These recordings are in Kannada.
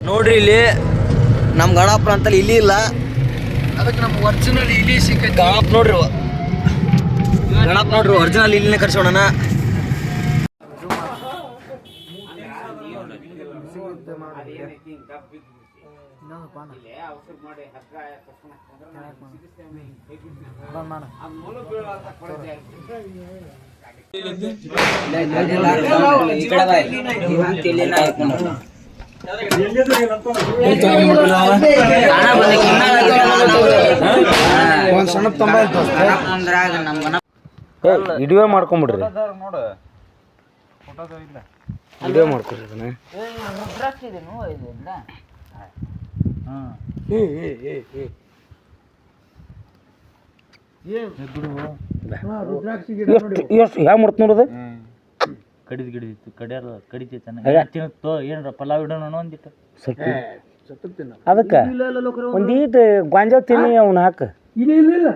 ನೋಡ್ರಿ ಇಲ್ಲಿ ನಮ್ಮ ಗಣಪನ ಅಂತ ಇಲ್ಲಿ ಇಲ್ಲ. ಅದಕ್ಕೆ ನಮ್ಮ ಒರಿಜಿನಲ್ ಇಲ್ಲಿ ಸಿಕ್ಕ ಗಣಪ ನೋಡ್ರಿ. ಗಣಪ ನೋಡ್ರಿ ಒರಿಜಿನಲ್ ಇಲ್ಲಿನೇ ಕರ್ಸೋಣ ಒಂದು ಸಣ್ಣ ವಿಡಿಯೋ ಮಾಡ್ಕೊಂಬಿಡ್ರಿ. ವಿಡಿಯೋ ಮಾಡ್ಕೊಡ್ರಿ ಎಷ್ಟು ಹ್ಯಾಂಗ ಮಾಡ್ತ ನೋಡೋದು? ಕಡಿದ್ ಗಿಡಿದಿತ್ತು ಕಡಿಯಾರ ಕಡಿತಿ ಚೆನ್ನಾಗಿ. ತೋ ಏನ್ರ ಪಲಾವ್ ಇಡೋಣ ಒಂದಿಟ್ಟು. ಸ್ವಲ್ಪ ಅದಕ್ಕೆ ಒಂದೀಟ್ ಗಾಂಜಾ ತಿನ್ನಿ ಅವ್ನ ಹಾಕ. ಇಲ್ಲಿ ಇಲ್ಲ ಇಲ್ಲ.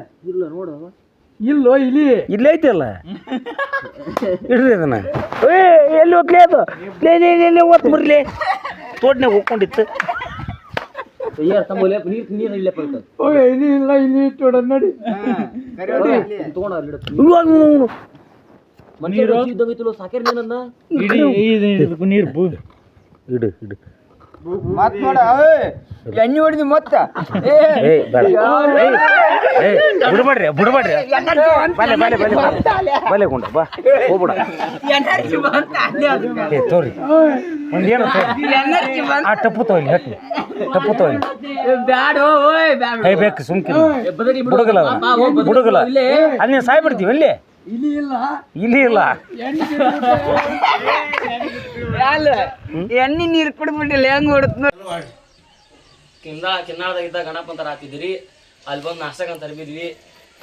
ಇಲ್ಲೋ ಇಲ್ಲಿ ಇಲ್ಲೇ ಐತಲ್ಲ ಇಡ್ರಿ ಅದನ್ನ. ಏ ಎಲ್ಲಿ ಹೋಗ್ಲಿ ಅದು? ಲೇ ಲೇ ಲೇ ಲೇ ಓದ್ ಮುರ್ಲಿ. ತೋಡ್ನಾಗ ಹೋಗ್ಕೊಂಡಿತ್ತು. ಓಯ್ ಇಲ್ಲಿ ಇಲ್ಲ ಇಲ್ಲಿ ಇಟ್ಟು ನೋಡಿ. ನೀರು? ಬೂ. ಇಡು ಇಡು. ಮತ್ ನೋಡ ಎಣ್ಣೆ ಹೊಡಿದಿ ಮತ್ತ. ಬಿಡ್ಬೇಡ್ರಿ ಬಿಡ್ಬೇಡ್ರಿ. ಬಲೆ ಬಲೆ ಬಲೆ ಬಲೆ ಗುಂಡ ಬಾ. ಹೋಗ್ಬಿಡ. ಏ ತೋರಿ. ಒಂದೇನು ಏನು ಆ ಟಪ್ಪು ತೋಯ್ಲಿ ಹಟ್ಟಿ ಟಪ್ಪು ತೋಯ್ಲಿ ಬ್ಯಾಡ ಓಯ್ ಬ್ಯಾಡ. ಏ ಬೇಕು ಸುಮ್ಕಿ ಬುಡಗಲ್ಲ ಅದನ್ನ. ಬುಡಗಲ್ಲ ಅಲ್ಲಿ ಸಾಯ್ಬಿಡ್ತೀವಿ ಸಾಯ್ ಬಿಡ್ತೀವಿ ಎಲ್ಲಿ ಇಲಿ ಇಲ್ಲ. ಇಲ್ಲಿ ಇಲ್ಲ. ಎಣ್ಣೆ ನೀರು ಕುಡ್ಬಿಟ್ಟಿಲ್ಲ ಹೆಂಗ್ ಹೊಡತ್ ಕಿಂದ ಕಿನ್ನಾಳದಾಗ ಇದ್ದ ಗಣಪ ಅಂತ ಹಾಕಿದ್ರಿ ಅಲ್ಲಿ ಬಂದು ನಾಷ್ಟಕ್ಕಂತ ತರಬಿದ್ವಿ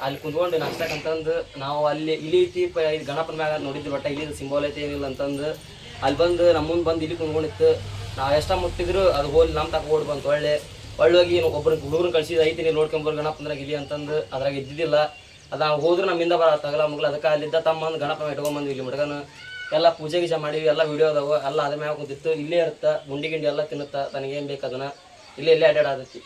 ಅಲ್ಲಿ ಕುಂತ್ಕೊಂಡು ನಾಷ್ಟಕ್ಕಂತಂದು ನಾವು ಅಲ್ಲಿ ಇಲಿ ಐತಿ ಇದು ಗಣಪನ ಮ್ಯಾಗ ನೋಡಿದ್ವಿ ಬಟ್ ಇಲ್ಲಿ ಸಿಂಬಲ್ ಐತಿ ಏನಿಲ್ಲ ಅಂತಂದು. ಅಲ್ಲಿ ಬಂದು ನಮ್ಮ ಮುಂದೆ ಬಂದು ಇಲ್ಲಿ ಕುಂತ್ಕೊಂಡಿತ್ತು ನಾವು ಎಷ್ಟ ಮುಟ್ಟಿದ್ರು ಅದು ಹೋಗಿ ನಮ್ಮ ತಕ ಓಡ್ ಬಂತು. ಒಳ್ಳೆ ಒಳ್ಳೋಗಿ ಒಬ್ಬರು ಹುಡುಗರು ಕಳ್ಸಿದ ಐತಿ ನೀವು ನೋಡ್ಕೊಂಬರ್ ಗಣಪಂದ್ರಾಗ ಇಲ್ಲಿ ಅಂತಂದು. ಅದ್ರಾಗ ಇದ್ದಿದ್ದಿಲ್ಲ. ಅದು ಹೋದ್ರು ನಮ್ಮಿಂದ ಬರ ತಗಲ ಮುಗಲ ಅದಕ್ಕೆ ಅಲ್ಲಿದ್ದ ತಮ್ಮಂದು ಗಣಪ ಇಟ್ಕೊಂಬಂದು ಇಲ್ಲಿ ಮುಡ್ಗನ ಎಲ್ಲ ಪೂಜೆ ಗೀಜೆ ಮಾಡೀವಿ ಎಲ್ಲ ವಿಡಿಯೋ ಅದಾವೆ, ಎಲ್ಲ ಅದ್ರ ಮ್ಯಾಗ ಕೂತಿತ್ತು. ಇಲ್ಲೇ ಇರುತ್ತೆ, ಗುಂಡಿ ಗಿಂಡಿ ಎಲ್ಲ ತಿನ್ನುತ್ತಾ, ತನಗೇನು ಬೇಕು ಅದನ್ನ. ಇಲ್ಲೇ ಇಲ್ಲೇ ಅಡ್ಡಾಡತಿ